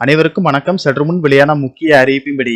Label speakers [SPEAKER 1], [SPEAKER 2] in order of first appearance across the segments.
[SPEAKER 1] அனைவருக்கும் வணக்கம். சற்று முன் வெளியான முக்கிய அறிவிப்பின்படி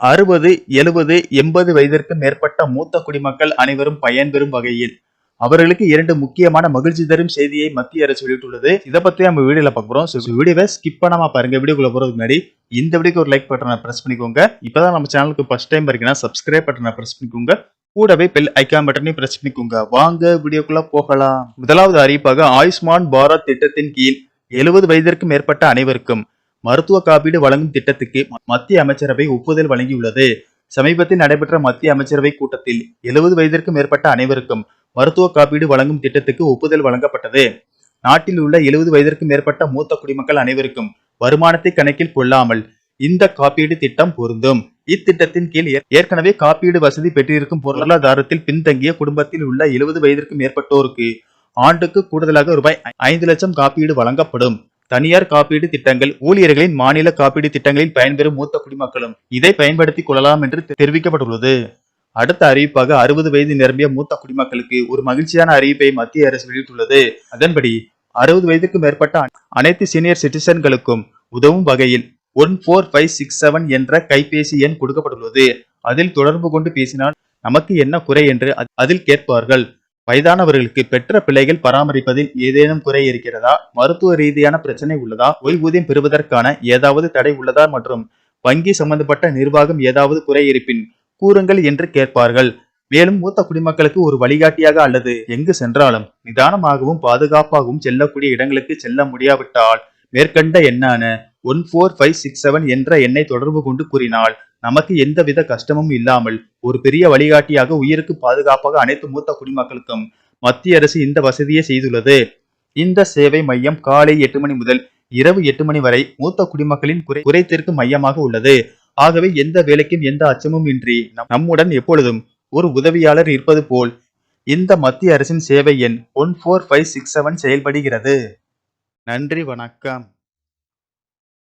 [SPEAKER 1] அறுபது எழுபது எண்பது வயதிற்கு மேற்பட்ட மூத்த குடிமக்கள் அனைவரும் பயன்பெறும் வகையில் அவர்களுக்கு இரண்டு முக்கியமான மகிழ்ச்சி தரும் செய்தியை மத்திய அரசு வெளியிட்டுள்ளது. இதை பத்தி நம்ம வீடியோல பாக்குறோம் வீடியோவை ஸ்கிப் பண்ணாம பாருங்க. வீடியோக்குள்ள போறதுக்கு முன்னாடி இந்த வீடியோக்கு ஒரு லைக் பட்டனை பிரஸ் பண்ணிக்கோங்க. இப்பதான் நம்ம சேனலுக்கு ஃபர்ஸ்ட் டைம் இருக்கீங்கன்னா சப்ஸ்கிரைப் பட்டனை பிரஸ் பண்ணிக்கோங்க. கூடவே பெல் ஐக்கான் பட்டனையும் பிரஸ் பண்ணிக்கோங்க. வாங்க வீடியோக்குள்ள போகலாம். முதலாவது அறிவிப்பாக ஆயுஷ்மான் பாரத் திட்டத்தின் கீழ் எழுபது வயதிற்கு மேற்பட்ட அனைவருக்கும் மருத்துவ காப்பீடு வழங்கும் திட்டத்துக்கு மத்திய அமைச்சரவை ஒப்புதல் வழங்கியுள்ளது. சமீபத்தில் நடைபெற்ற மத்திய அமைச்சரவை கூட்டத்தில் எழுபது வயதிற்கும் மேற்பட்ட அனைவருக்கும் மருத்துவ காப்பீடு வழங்கும் திட்டத்துக்கு ஒப்புதல் வழங்கப்பட்டது. நாட்டில் உள்ள எழுபது வயதிற்கும் மேற்பட்ட மூத்த குடிமக்கள் அனைவருக்கும் வருமானத்தை கணக்கில் கொள்ளாமல் இந்த காப்பீடு திட்டம் பொருந்தும். இத்திட்டத்தின் கீழ் ஏற்கனவே காப்பீடு வசதி பெற்றிருக்கும் பொருளாதாரத்தில் பின்தங்கிய குடும்பத்தில் உள்ள எழுபது வயதிற்கும் மேற்பட்டோருக்கு ஆண்டுக்கு கூடுதலாக ரூபாய் ஐந்து லட்சம் காப்பீடு வழங்கப்படும். தனியார் காப்பீடு திட்டங்கள் ஊழியர்களின் மாநில காப்பீடு திட்டங்களில் பயன்பெறும் மூத்த குடிமக்களும் இதை பயன்படுத்திக் கொள்ளலாம் என்று தெரிவிக்கப்பட்டுள்ளது. அடுத்த அறிவிப்பாக அறுபது வயது நிரம்பிய மூத்த குடிமக்களுக்கு ஒரு மகிழ்ச்சியான அறிவிப்பை மத்திய அரசு வெளியிட்டுள்ளது. அதன்படி அறுபது வயதுக்கு மேற்பட்ட அனைத்து சீனியர் சிட்டிசன்களுக்கும் உதவும் வகையில் one four five six seven என்ற கைபேசி எண் கொடுக்கப்பட்டுள்ளது. அதில் தொடர்பு கொண்டு பேசினால் நமக்கு என்ன குறை என்று அதில் கேட்பார்கள். வயதானவர்களுக்கு பெற்ற பிள்ளைகள் பராமரிப்பதில் ஏதேனும் குறை இருக்கிறதா? மருத்துவ ரீதியான பிரச்சனை உள்ளதா? ஓய்வூதியம் பெறுவதற்கான ஏதாவது தடை உள்ளதா? மற்றும் வங்கி சம்பந்தப்பட்ட நிர்வாகம் ஏதாவது குறை இருப்பின் கூறுங்கள் என்று கேட்பார்கள். மேலும் மூத்த குடிமக்களுக்கு ஒரு வழிகாட்டியாக அல்லது எங்கு சென்றாலும் நிதானமாகவும் பாதுகாப்பாகவும் செல்லக்கூடிய இடங்களுக்கு செல்ல முடியாவிட்டால் மேற்கண்ட எண்ணான one four five six seven என்ற எண்ணை தொடர்பு கொண்டு கூறினாள் நமக்கு எந்தவித கஷ்டமும் இல்லாமல் ஒரு பெரிய வழிகாட்டியாக உயிருக்கு பாதுகாப்பாக அனைத்து மூத்த குடிமக்களுக்கும் மத்திய அரசு இந்த வசதியை செய்துள்ளது. இந்த சேவை மையம் காலை எட்டு மணி முதல் இரவு எட்டு மணி வரை மூத்த குடிமக்களின் குறை குறை தீர்க்கும் மையமாக உள்ளது. ஆகவே எந்த வேலைக்கும் எந்த அச்சமும் இன்றி நம்- நம்முடன் எப்பொழுதும் ஒரு உதவியாளர் இருப்பது போல் இந்த மத்திய அரசின் சேவை எண் one four five six seven செயல்படுகிறது. நன்றி வணக்கம்.